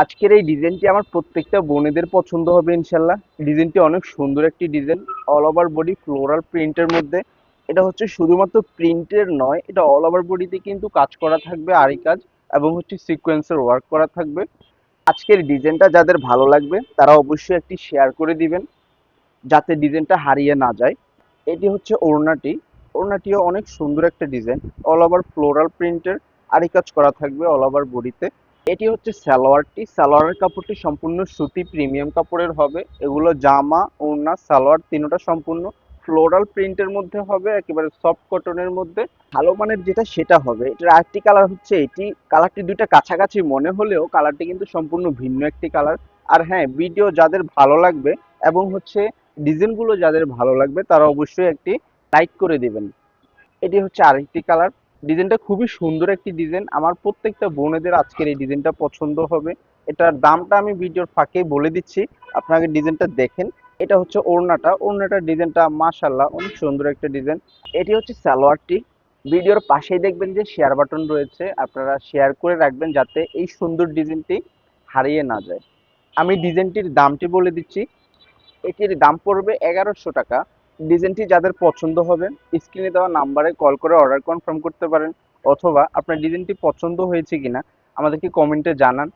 আজকের এই ডিজাইনটি আমার প্রত্যেকটা বোনেদের পছন্দ হবে ইনশাল্লাহ। ডিজাইনটি অনেক সুন্দর একটি design all over body floral প্রিন্টের মধ্যে। এটা হচ্ছে শুধুমাত্র প্রিন্টের নয়, এটা অল ওভার বডিতে কিন্তু কাজ করা থাকবে আরি কাজ এবং হচ্ছে সিকোয়েন্সের ওয়ার্ক করা থাকবে। আজকের ডিজাইনটা যাদের ভালো লাগবে, তারা অবশ্যই একটি শেয়ার করে দিবেন, যাতে ডিজাইনটা হারিয়ে না যায়। এটি হচ্ছে ওড়নাটি। ওড়নাটিও অনেক সুন্দর একটা ডিজাইন অল ওভার ফ্লোরাল প্রিন্টের আরি কাজ করা থাকবে অল ওভার বডিতে এটি হচ্ছে সালোয়ারটি। সালোয়ারের কাপড়টি সম্পূর্ণ সুতি, প্রিমিয়াম কাপড়ের হবে। এগুলো জামা, ওড়না, সালোয়ার তিনোটা সম্পূর্ণ। ফ্লোরাল প্রিন্টের মধ্যে হবে, একেবারে সফট কটনের মধ্যে। ভালো মানের যেটা, সেটা হবে। এটার আরেকটি কালার হচ্ছে এটি। কালারটি দুইটা কাছাকাছি মনে হলেও কালারটি কিন্তু সম্পূর্ণ ভিন্ন একটি কালার। আর হ্যাঁ ভিডিও যাদের ভালো লাগবে এবং হচ্ছে ডিজাইনগুলো যাদের ভালো লাগবে, তারা অবশ্যই একটি লাইক করে দিবেন। এটি হচ্ছে আরেকটি কালার। ডিজাইনটা খুবই সুন্দর একটি ডিজাইন। আমার প্রত্যেকটা বোনেদের আজকের এই ডিজাইনটা পছন্দ হবে। এটার দামটা আমি ভিডিওর ফাঁকে বলে দিচ্ছি আপনাকে ডিজাইনটা দেখেন। এটা হচ্ছে ওড়নাটা। ওড়নাটার ডিজাইনটা মাশাল্লাহ অনেক সুন্দর একটা ডিজাইন। এটি হচ্ছে সালোয়ারটি। ভিডিওর পাশেই দেখবেন যে শেয়ার বাটন রয়েছে। আপনারা শেয়ার করে রাখবেন যাতে এই সুন্দর ডিজাইনটি হারিয়ে না যায়। আমি ডিজাইনটির দামটি বলে দিচ্ছি। এটির দাম পড়বে এগারোশো টাকা। ডিজাইনটি যাদের পছন্দ হবে স্ক্রিনে দেওয়া নাম্বারে কল করে অর্ডার কনফার্ম করতে পারেন, অথবা আপনার ডিজাইনটি পছন্দ হয়েছে কিনা, আমাদেরকে কমেন্টে জানান।